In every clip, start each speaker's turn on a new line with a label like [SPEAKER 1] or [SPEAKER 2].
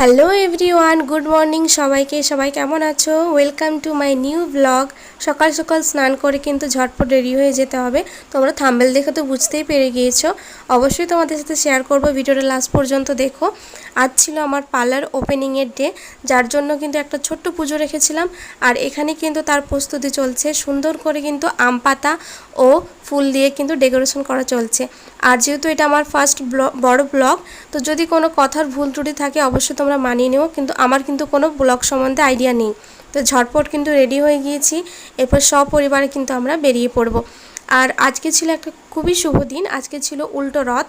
[SPEAKER 1] Hello everyone good morning সবাইকে, সবাই কেমন আছো? Welcome to my new blog সকাল সকাল স্নান করে কিন্তু ঝটপট রেডি হয়ে যেতে হবে। তোমরা থাম্বেল দেখে তো বুঝতেই পেরে গিয়েছো। অবশ্যই তোমাদের সাথে শেয়ার করব ভিডিওটা লাস্ট পর্যন্ত দেখো। আজ ছিল আমার পার্লার ওপেনিংয়ের ডে যার জন্য কিন্তু একটা ছোট্ট পুজো রেখেছিলাম। আর এখানে কিন্তু তার প্রস্তুতি চলছে। সুন্দর করে কিন্তু আম পাতা ও ফুল দিয়ে কিন্তু ডেকোরেশন করা চলছে। আর যেহেতু এটা আমার ফার্স্ট বড় ব্লগ তো যদি কোনো কথার ভুল ত্রুটি থাকে, অবশ্যই তোমরা মানিয়ে নিও কিন্তু আমার কিন্তু কোনো ব্লগ সম্বন্ধে আইডিয়া নেই। তো ঝটপট কিন্তু রেডি হয়ে গিয়েছি, এরপর সপরিবারে কিন্তু আমরা বেরিয়ে পড়ব। আর আজকে ছিল একটা খুবই শুভ দিন, আজকে ছিল উল্টো রথ।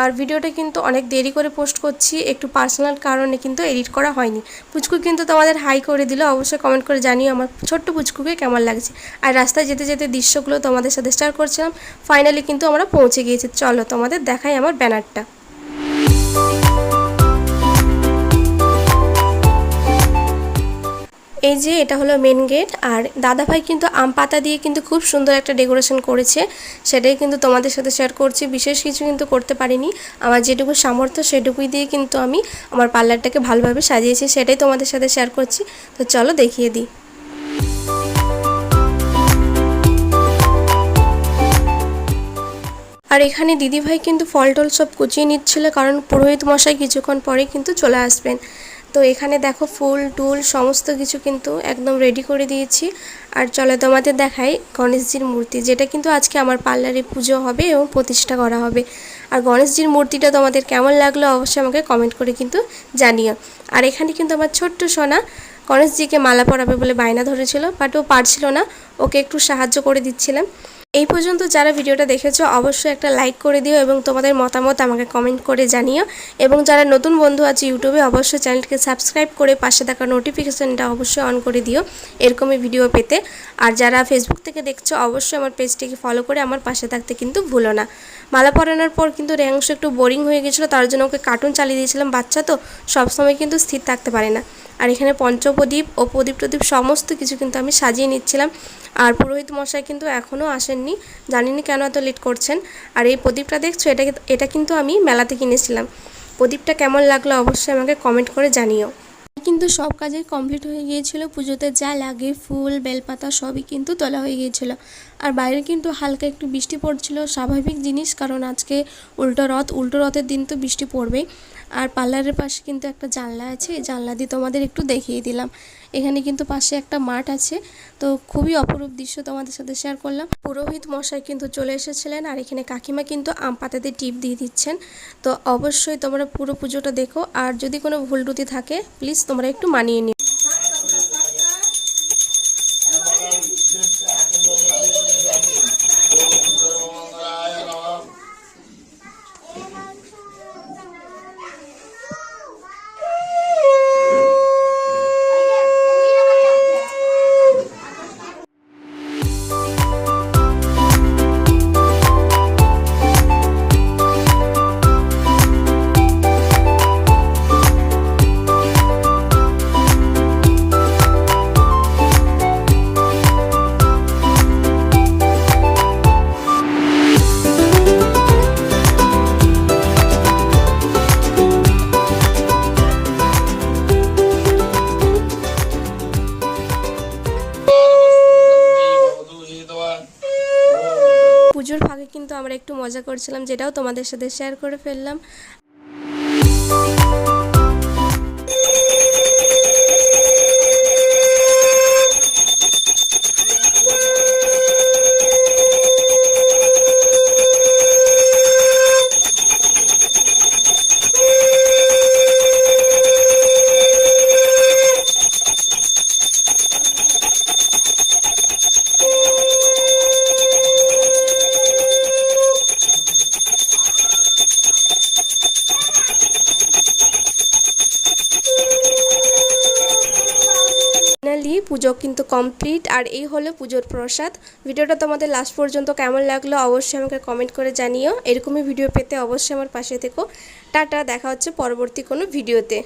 [SPEAKER 1] আর ভিডিওটা কিন্তু অনেক দেরি করে পোস্ট করছি, একটু পার্সোনাল কারণে কিন্তু এডিট করা হয়নি। পুচকু কিন্তু তোমাদের হাই করে দিল, অবশ্যই কমেন্ট করে জানিও আমার ছোট্ট পুচকুকে কেমন লাগছে। আর রাস্তায় যেতে যেতে দৃশ্যগুলো তোমাদের সাথে শেয়ার করছিলাম ফাইনালি কিন্তু আমরা পৌঁছে গিয়েছি। চলো তোমাদের দেখাই আমার ব্যানারটা। এই যে এটা হলো মেন গেট আর দাদাভাই কিন্তু আম পাতা দিয়ে কিন্তু খুব সুন্দর একটা ডেকোরেশন করেছে। সেটাই কিন্তু তোমাদের সাথে শেয়ার করছি। বিশেষ কিছু কিন্তু করতে পারিনি। আমার যেটুকু সামর্থ্য সেটুকুই দিয়ে কিন্তু আমি আমার পার্লারটাকে ভালোভাবে সাজিয়েছি। সেটাই তোমাদের সাথে শেয়ার করছি। তো চলো দেখিয়ে দিই। আর এখানে দিদিভাই কিন্তু ফল টল সব কুচিয়ে নিচ্ছিল, কারণ পুরোহিত মশাই কিছুক্ষণ পরে কিন্তু চলে আসবেন। তো এখানে দেখো ফুল, টুল, সমস্ত কিছু কিন্তু একদম রেডি করে দিয়েছি। আর চলো তোমাদের দেখাই গণেশজির মূর্তি, যেটা কিন্তু আজকে আমার পার্লারে পুজো হবে এবং প্রতিষ্ঠা করা হবে। আর গণেশজির মূর্তিটা তোমাদের কেমন লাগল অবশ্যই আমাকে কমেন্ট করে কিন্তু জানিও। আর এখানে কিন্তু আমার ছোট্ট সোনা গণেশজিকে মালা পরাবে বলে বায়না ধরেছিল বাট ও পারছিল না। ওকে একটু সাহায্য করে দিচ্ছিলাম। এই পর্যন্ত যারা ভিডিওটা দেখেছ, অবশ্যই একটা লাইক করে দিও এবং তোমাদের মতামত আমাকে কমেন্ট করে জানিও। এবং যারা নতুন বন্ধু আছে ইউটিউবে, অবশ্যই চ্যানেলকে সাবস্ক্রাইব করে পাশে থাকা নোটিফিকেশানটা অবশ্যই অন করে দিও, এরকমই ভিডিও পেতে। আর যারা ফেসবুক থেকে দেখছ, অবশ্যই আমার পেজটিকে ফলো করে আমার পাশে থাকতে কিন্তু ভুলো না। মালা পরানোর পর কিন্তু রেয়াংশ একটু বোরিং হয়ে গেছিল, তার জন্য ওকে কার্টুন চালিয়ে দিয়েছিলাম। বাচ্চা তো সবসময় কিন্তু স্থির থাকতে পারে না। আর এখানে পঞ্চপ্রদীপ ও প্রদীপ প্রদীপ সমস্ত কিছু কিন্তু আমি সাজিয়ে নিচ্ছিলাম। আর পুরোহিত মশাই কিন্তু এখনও আসেননি, জানিনি কেন এত লেট করছেন। আর এই প্রদীপটা দেখছ, এটা এটা কিন্তু আমি মেলাতে কিনেছিলাম। প্রদীপটা কেমন লাগল অবশ্যই আমাকে কমেন্ট করে জানিও। কিন্তু সব কাজে কমপ্লিট হয়ে গিয়েছিল, পুজোতে যা লাগে, ফুল, বেলপাতা সবই কিন্তু তোলা হয়ে গিয়েছিল। আর বাইরে কিন্তু হালকা একটু বৃষ্টি পড়ছিল, স্বাভাবিক জিনিস, কারণ আজকে উল্টো রথ, উল্টো রথের দিন তো বৃষ্টি পড়বেই। আর পার্লারের পাশে কিন্তু একটা জানলা আছে, এই জানলা দিয়ে তোমাদের একটু দেখিয়ে দিলাম। এখানে কিন্তু পাশে একটা মাঠ আছে, তো খুবই অপরূপ দৃশ্য তোমাদের সাথে শেয়ার করলাম। পুরোহিত মশাই কিন্তু চলে এসেছিলেন, আর এখানে কাকিমা কিন্তু আম পাতাতে টিপ দিয়ে দিচ্ছেন। তো অবশ্যই তোমরা পুরো পুজোটা দেখো, আর যদি কোনো ভুল টুতি থাকে প্লিজ তোমরা একটু মানিয়ে নিও। পুজোর ফাঁকে কিন্তু আমরা একটু মজা করছিলাম যেটাও তোমাদের সাথে শেয়ার করে ফেললাম। পুজো কিন্তু কমপ্লিট আর এই হলো পুজোর প্রসাদ। ভিডিওটা তোমাদের লাস্ট পর্যন্ত কেমন লাগল অবশ্যই আমাকে কমেন্ট করে জানিও। এরকমই ভিডিও পেতে অবশ্যই আমার পাশে থেকো। টাটা, দেখা হচ্ছে পরবর্তী কোনো ভিডিওতে